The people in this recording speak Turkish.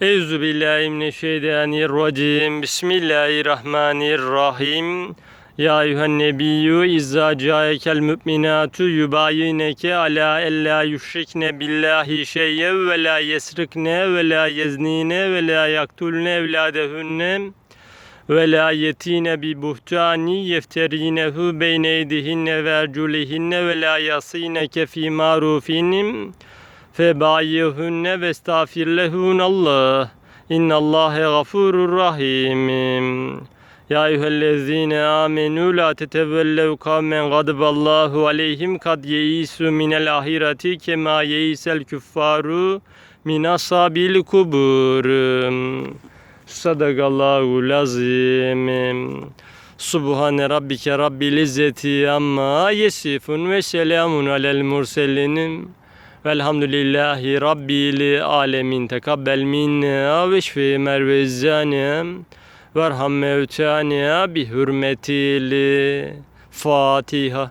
Euzu billahi mineşşeytanirracim. Bismillahirrahmanirrahim. Ya eyyühen nebiyyü izza caekel müminatu yubayineke ala ella yüşrikne billahi şeyyen ve la yesrikne ve la yeznine ve la yaktulne evladehunne ve la yetine bi buhtani yefterinehu beyne eydihinne ve erculihinne ve la yasineke fi marufin febayyihunne ve estağfirlehun Allah. İnnallâhe gafurur rahim. Ya eyyühellezine amenu la tetevvellev kavmen gadiballahu aleyhim kad yeisu minel ahireti kema yeisel küffaru min asabil kubur. Sadakallahu lazim. Subhane rabbike rabbil izzeti amma yesifun ve selamun alel murselin. Velhamdülillahi rabbil alemin. Tekabbel minna ve şfi mervezzane. Verham mevtana bi hürmetil Fatiha.